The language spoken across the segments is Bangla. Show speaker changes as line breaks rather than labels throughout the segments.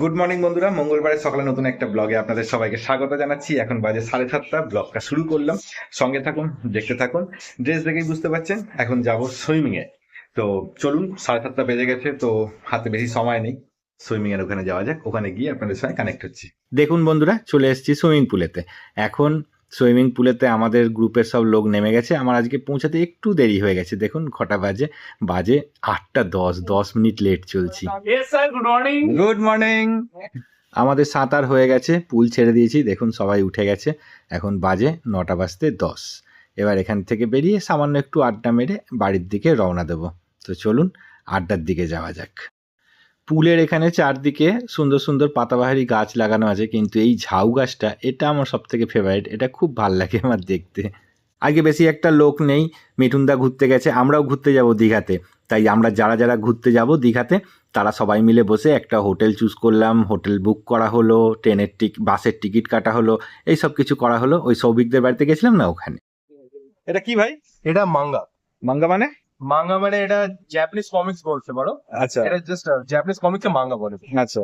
গুড মর্নিং বন্ধুরা। মঙ্গলবারের সকালে নতুন একটা ব্লগে আপনাদের সবাইকে স্বাগত জানাচ্ছি। এখন বাজে সাড়ে সাতটা। ব্লগটা শুরু করলাম। সঙ্গে থাকুন, দেখতে থাকুন। ড্রেস দেখেই বুঝতে পারছেন, এখন যাব সুইমিং এ। তো চলুন, সাড়ে সাতটা বেজে গেছে, তো হাতে বেশি সময় নেই। সুইমিং এর ওখানে যাওয়া যাক। ওখানে গিয়ে আপনাদের সঙ্গে কানেক্ট হচ্ছি। দেখুন বন্ধুরা, চলে এসেছি সুইমিং পুলেতে এখন সুইমিং পুলেতে আমাদের গ্রুপের সব লোক নেমে গেছে। আমার আজকে পৌঁছাতে একটু দেরি হয়ে গেছে। দেখুন ঘটা বাজে? বাজে আটটা দশ দশ মিনিট লেট চলছি. গুড মর্নিং আমাদের সাঁতার হয়ে গেছে পুল ছেড়ে দিয়েছি। দেখুন সবাই উঠে গেছে। এখন বাজে নটা বাজতে দশ। এবার এখান থেকে বেরিয়ে সামান্য একটু আড্ডা মেরে বাড়ির দিকে রওনা দেবো। তো চলুন আড্ডার দিকে যাওয়া যাক। পুলের এখানে চারদিকে সুন্দর সুন্দর পাতাবাহারি গাছ লাগানো আছে কিন্তু এই ঝাউ গাছটা এটা আমার সব থেকে ফেভারিট এটা খুব ভালো লাগে আমার দেখতে। আগে বেশি একটা লোক নেই মিঠুনদা ঘুরতে গেছে আমরাও ঘুরতে যাব দীঘাতে। তাই আমরা যারা যারা ঘুরতে যাব দীঘাতে তারা সবাই মিলে বসে একটা হোটেল চুজ করলাম হোটেল বুক করা হলো ট্রেনের টিক বাসের টিকিট কাটা হলো এই সব কিছু করা হলো। ওই সৌভিকদের বাড়িতে গেছিলাম না ওখানে? এটা কি ভাই?
এটা মাঙ্গা।
মাঙ্গা মানে?
মাঙ্গা মানে এটা জাপানিজ কমিক্স বলতে পারো
আচ্ছা।
এটা জাস্ট জাপানিজ কমিক্স এ মাঙ্গা বলে।
আচ্ছা।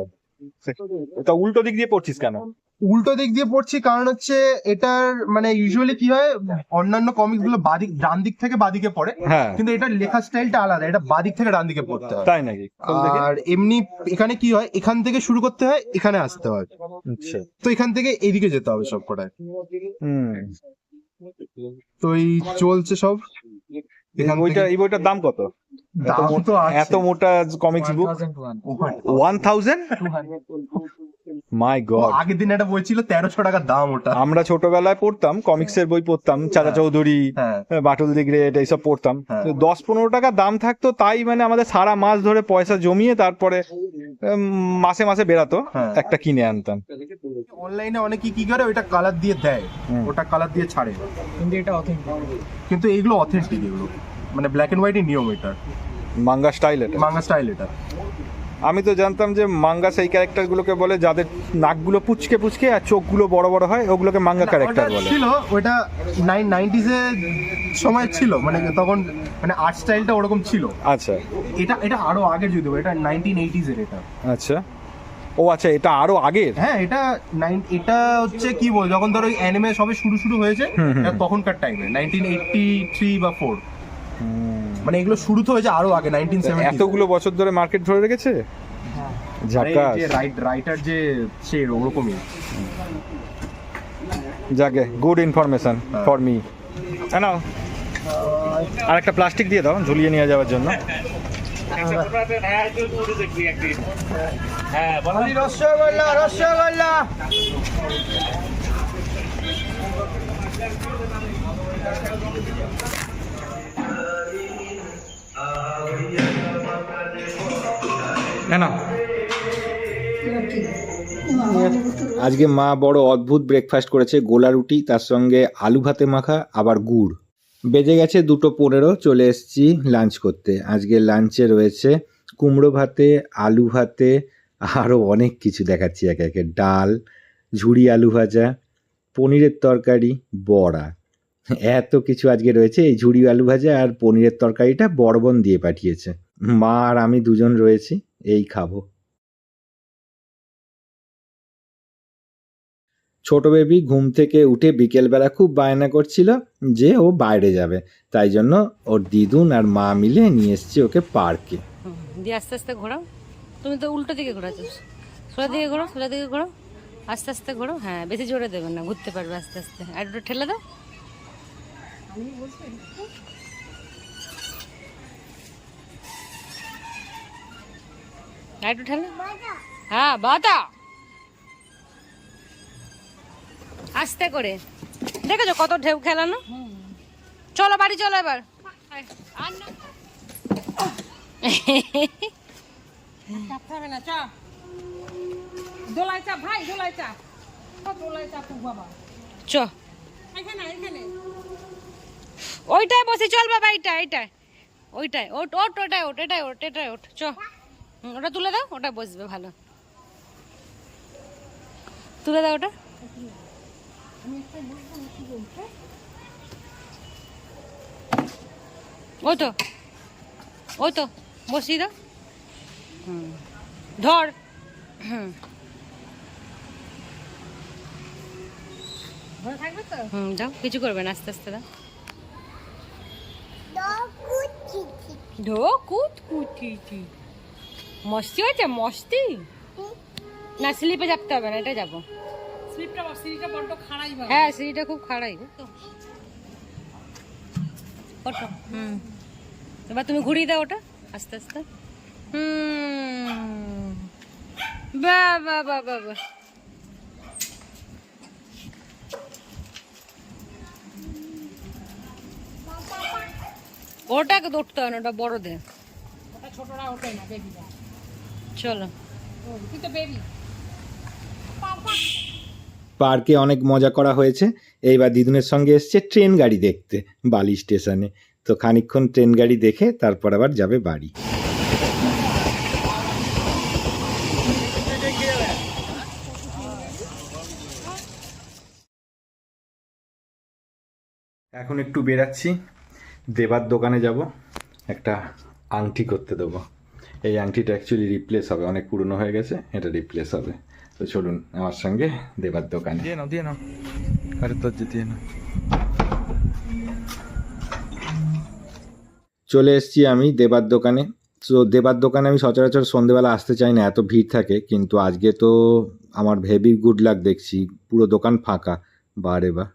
তা উল্টো দিক দিয়ে পড়ছিস কেন?
উল্টো দিক দিয়ে পড়ছি কারণ হচ্ছে এটার মানে ইউজুয়ালি কি হয় অন্যান্য কমিক্সগুলো বাদিক ডান দিক থেকে বাদিকে পড়ে
হ্যাঁ।
কিন্তু এটার লেখা স্টাইলটা আলাদা এটা বাদিক থেকে ডান দিকে পড়তে হয়।
তাই নাকি?
আর এমনি এখানে কি হয় এখান থেকে শুরু করতে হয় এখানে আসতে হয়।
আচ্ছা।
তো এখান থেকে এদিকে যেতে হবে সব কটায়
হুম।
তো এই চলছে সব।
এই বইটার দাম কত। এত মোটা comics book one thousand my god
আগের দিন একটা বই ছিল তেরোশো টাকার দাম ওটা।
আমরা ছোটবেলায় পড়তাম কমিক্সের বই পড়তাম চাচা চৌধুরী
হ্যাঁ।
বাটুল দি গ্রেট এইসব পড়তাম।
হ্যাঁ।
তো দশ পনেরো টাকা দাম থাকতো তাই মানে আমাদের সারা মাস ধরে পয়সা জমিয়ে তারপরে মাসে মাসে বেরাতো
হ্যাঁ।
একটা কিনে আনতাম।
অনলাইনে অনেকে কি করে ওইটা কালার দিয়ে দেয়। ওটা কালার দিয়ে ছাড়ে। কিন্তু এটা কিন্তু এইগুলো অথেন্টিক এগুলো। মানে ব্ল্যাক এন্ড হোয়াইটই নিয়ম এটা।
মাঙ্গা স্টাইল এটা।
মাঙ্গা স্টাইল এটা।
আমি তো জানতাম যে মাঙ্গা সেই ক্যারেক্টার গুলোকে বলে যাদের নাকগুলো পুচকে পুচকে আর চোখগুলো বড় বড় হয় ওগুলোকে মাঙ্গা ক্যারেক্টার বলে।
ছিল ওটা নাইন নাইনটিজ এর সময় ছিল। মানে তখন মানে আর্ট স্টাইলটা ওরকম ছিল।
আচ্ছা।
এটা এটা আরও আগে যদি এটা নাইনটিন এইটিজ এর এটা।
আচ্ছা। ও আচ্ছা এটা আরও আগের?
হ্যাঁ এটা নাইন এটা হচ্ছে কি বল যখন ধরো অ্যানিমে সবে শুরু শুরু হয়েছে তখনকার টাইমে নাইনটিন এইটটি থ্রি বা ফোর মানে এগুলো শুরু তো হয়েছে আরও আগে নাইনটিন সেভেন্টি
এতগুলো বছর ধরে মার্কেট ধরে রেখেছে? ঝাকাস
যে রাইটার যে সে ওরকমই।
যাকে গুড ইনফরমেশন
হ্যাঁ।
ফর মি আর একটা প্লাস্টিক দিয়ে দাও ঝুলিয়ে নিয়ে যাওয়ার জন্য।
হ্যাঁ
রসগোল্লা রসগোল্লা
আজকে মা বড় অদ্ভুত ব্রেকফাস্ট করেছে, গোলা রুটি, তার সঙ্গে আলু ভাতে মাখা, আবার গুড়। বেজে গেছে দুটো পনেরো, চলে এসেছি লাঞ্চ করতে। আজকে লাঞ্চে রয়েছে কুমড়ো ভাতে, আলু ভাতে আরও অনেক কিছু দেখাচ্ছি একে একে। ডাল, ঝুড়ি আলু ভাজা, পনিরের তরকারি, বড়া। এত কিছু আজকে রয়েছে, এই ঝুড়ি আলু ভাজা আর পনিরের তরকারিটা বড়বন দিয়ে পাঠিয়েছে। মা আর আমি দুজন রয়েছি, এই খাব। ছোট বেবি ঘুম থেকে উঠে বিকেলবেলা খুব বায়না করছিল যে ও বাইরে যাবে। তাই জন্য ওর দিদুন আর মা মিলে নিয়ে এসছে ওকে পার্কে।
দিয়ে আস্তে আস্তে ঘোরাও। তুমি তো উল্টো দিকে ঘোরাচ্ছ। সোজা দিকে ঘোরো সোজা দিকে ঘোরো আস্তে আস্তে ঘোরো হ্যাঁ বেশি জোরে দেবেন না, ঘুরতে পারবে আস্তে আস্তে। আর একটু ঠেলে দাও। আর একটু ঠেলে হ্যাঁ বাতা আস্তে করে। দেখেছ কত ঢেউ খেলানো? চলো বাড়ি চলো এবার।
চা। দোলাই চাপ ভাই দোলাই চাপ ও দোলাই চাপ তো বাবা।
চ।
এখানে এখানে।
ওইটাই বসে চল বাবা এইটা এইটাই ওইটাই ওট ওট ওটাই ওট এটাই ওট এটাই ওট। চ। ওটা তুলে দাও ওটা বসবে ভালো। তুলে দাও ওটা। ওই তো ওই তো বসিয়ে দাও ধর। হুম যাও কিছু করবে না আস্তে আস্তে দাও। মস্তি হয়েছে মস্তি? না স্লিপে চাপতে হবে না এটা যাব।
স্লিপটা সিঁড়িটা বড্ড খাড়াই
হ্যাঁ সিঁড়িটা খুব খাড়াই। ওঠো। হুম। এবার তুমি ঘুরিয়ে দাও ওটা। আস্তে আস্তে। হুম। বাহ বাহ বাহ বাহ বাহ ওটাকে দৌড়তে হয় না ওটা বড়দের।
ওটা ছোটরা ওঠে না বেবিটা
চলো।
তুই তো বেবি।
পার্কে অনেক মজা করা হয়েছে। এইবার দিদুনের সঙ্গে এসছে ট্রেন গাড়ি দেখতে বালি স্টেশনে। তো খানিকক্ষণ ট্রেন গাড়ি দেখে তারপর আবার যাবে বাড়ি। এখন একটু বেরাচ্ছি। দেবার দোকানে যাব। একটা আংটি করতে দেবো। এই আংটিটা অ্যাকচুয়ালি রিপ্লেস হবে, অনেক পুরনো হয়ে গেছে, এটা রিপ্লেস হবে। তো চলুন আমার সঙ্গে দেবার দোকানে।
দিয়ে নাও দিয়ে নাও। আরে তোর দিয়ে নাও।
চলে এসেছি আমি দেবার দোকানে। তো দেবার দোকানে আমি সচরাচর সন্ধেবেলা আসতে চাই না এত ভিড় থাকে কিন্তু আজকে তো আমার ভেবি গুড লাক দেখছি পুরো দোকান ফাঁকা বারে বা।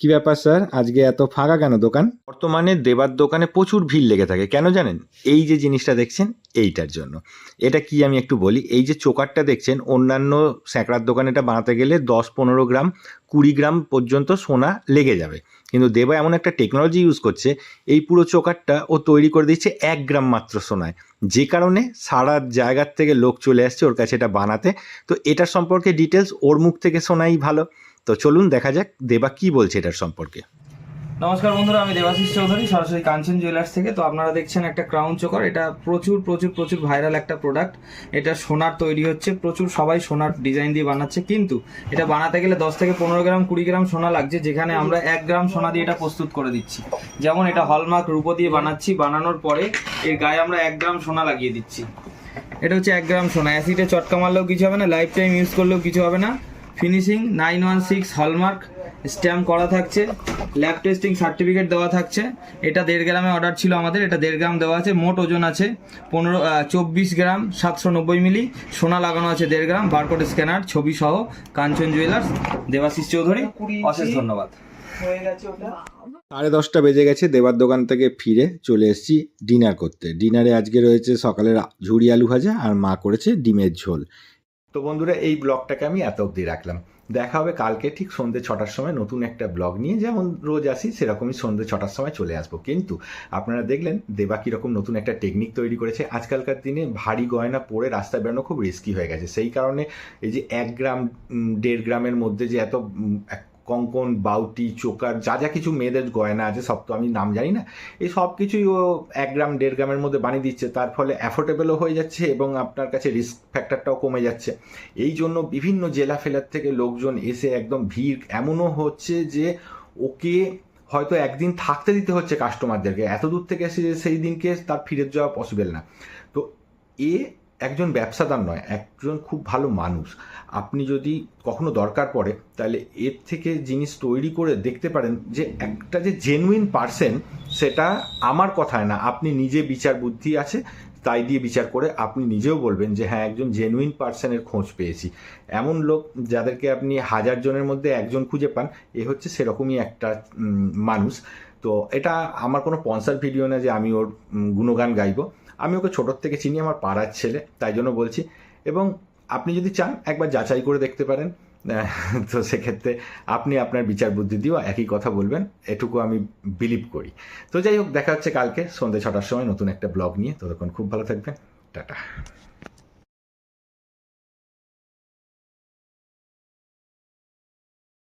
কি ব্যাপার, স্যার? আজকে এত ফাঁকা কেন দোকান? বর্তমানে দেবার দোকানে প্রচুর ভিড় লেগে থাকে, কেন জানেন? এই যে জিনিসটা দেখছেন, এইটার জন্য। এটা কি আমি একটু বলি? এই যে চোকারটা দেখছেন, অন্যান্য স্যাঁকড়ার দোকানে এটা বানাতে গেলে দশ পনেরো গ্রাম, কুড়ি গ্রাম পর্যন্ত সোনা লেগে যাবে। কিন্তু দেবা এমন একটা টেকনোলজি ইউজ করছে, এই পুরো চোকারটা ও তৈরি করে দিচ্ছে এক গ্রাম মাত্র সোনায়। যে কারণে সারা জায়গার থেকে লোক চলে আসছে ওর কাছে এটা বানাতে। তো এটার সম্পর্কে ডিটেলস ওর মুখ থেকে শোনাই ভালো। তো চলুন দেখা যাক দেবা কি বলছে এটার সম্পর্কে।
নমস্কার বন্ধুরা, আমি দেবাশিস চৌধুরী, সরাসরি কাঞ্চন জুয়েলার্স থেকে। তো আপনারা দেখছেন একটা ক্রাউন চোকার। এটা প্রচুর প্রচুর প্রচুর ভাইরাল একটা প্রোডাক্ট। এটা সোনার তৈরি হচ্ছে। প্রচুর, সবাই সোনার ডিজাইন দিয়ে বানাচ্ছে। কিন্তু এটা বানাতে গেলে দশ থেকে পনেরো গ্রাম, কুড়ি গ্রাম সোনা লাগছে। যেখানে আমরা এক গ্রাম সোনা দিয়ে এটা প্রস্তুত করে দিচ্ছি। যেমন এটা হলমার্ক রূপো দিয়ে বানাচ্ছি। বানানোর পরে এর গায়ে আমরা এক গ্রাম সোনা লাগিয়ে দিচ্ছি। এটা হচ্ছে এক গ্রাম সোনা। অ্যাসিডে চটকা মারলেও কিছু হবে না। লাইফ টাইম ইউজ করলেও কিছু হবে না। Finishing nine one six hallmark stamp করা থাকছে ল্যাব টেস্টিং সার্টিফিকেট দেওয়া থাকছে। এটা দেড় গ্রামে অর্ডার ছিল আমাদের এটা দেড় গ্রাম দেওয়া আছে মোট ওজন আছে পনেরো চব্বিশ গ্রাম সাতশো নব্বই মিলি সোনা লাগানো আছে দেড় গ্রাম বারকোড স্ক্যানার ছবি সহ কাঞ্চন জুয়েলার্স দেবাশিস চৌধুরী অশেষ ধন্যবাদ।
সাড়ে দশটা বেজে গেছে দেবার দোকান থেকে ফিরে চলে এসেছি ডিনার করতে। ডিনারে আজকে রয়েছে সকালের ঝুড়ি আলু ভাজা আর মা করেছে ডিমের ঝোল। তো বন্ধুরা, এই ব্লগটাকে আমি এত অবধি রাখলাম। দেখা হবে কালকে ঠিক সন্ধ্যে ছটার সময় নতুন একটা ব্লগ নিয়ে। যেমন রোজ আসি, সেরকমই সন্ধ্যে ছটার সময় চলে আসব। কিন্তু আপনারা দেখলেন, দেবা কীরকম নতুন একটা টেকনিক তৈরি করেছে। আজকালকার দিনে ভারী গয়না পরে রাস্তায় বেরোনো খুব রিস্কি হয়ে গেছে। সেই কারণে এই যে এক গ্রাম দেড় গ্রামের মধ্যে যে এত কঙ্কন, বাউটি, চোকার, যা যা কিছু মেয়েদের গয়না আছে, সব তো আমি নাম জানি না, এই সব কিছুই ও এক গ্রাম, দেড় গ্রামের মধ্যে বানিয়ে দিচ্ছে, তার ফলে অ্যাফোর্ডেবলও হয়ে যাচ্ছে এবং আপনার কাছে রিস্ক ফ্যাক্টরটাও কমে যাচ্ছে। এই জন্য বিভিন্ন জেলা ফেলার থেকে লোকজন এসে একদম ভিড়, এমনও হচ্ছে যে ওকে হয়তো একদিন থাকতে দিতে হচ্ছে কাস্টমারদেরকে এত দূর থেকে এসে সেই দিনকে তার ফিরে যাওয়া পসিবল না। তো এ একজন ব্যবসাদার নয়, একজন খুব ভালো মানুষ। আপনি যদি কখনো দরকার পড়ে, তাহলে এর থেকে জিনিস তৈরি করে দেখতে পারেন যে একটা যে জেনুইন পার্সন সেটা আমার কথায় না। আপনি নিজে বিচার বুদ্ধি আছে, তাই দিয়ে বিচার করে আপনি নিজেও বলবেন যে হ্যাঁ একজন জেনুইন পার্সনের খোঁজ পেয়েছি। এমন লোক যাদেরকে আপনি হাজার জনের মধ্যে একজন খুঁজে পান, এ হচ্ছে সেরকমই একটা মানুষ। তো এটা আমার কোনো পন্সার ভিডিও না যে আমি ওর গুণগান গাইবো। আমি ওকে ছোটোর থেকে চিনি, আমার পাড়ার ছেলে, তাই জন্য বলছি। এবং আপনি যদি চান, একবার যাচাই করে দেখতে পারেন। তো সেক্ষেত্রে আপনি আপনার বিচার বুদ্ধি দিয়েও একই কথা বলবেন। এটুকু আমি বিলিভ করি। তো যাই হোক, দেখা হচ্ছে কালকে সন্ধ্যে ছটার সময় নতুন একটা ব্লগ নিয়ে। ততক্ষণ খুব ভালো থাকবেন। টাটা।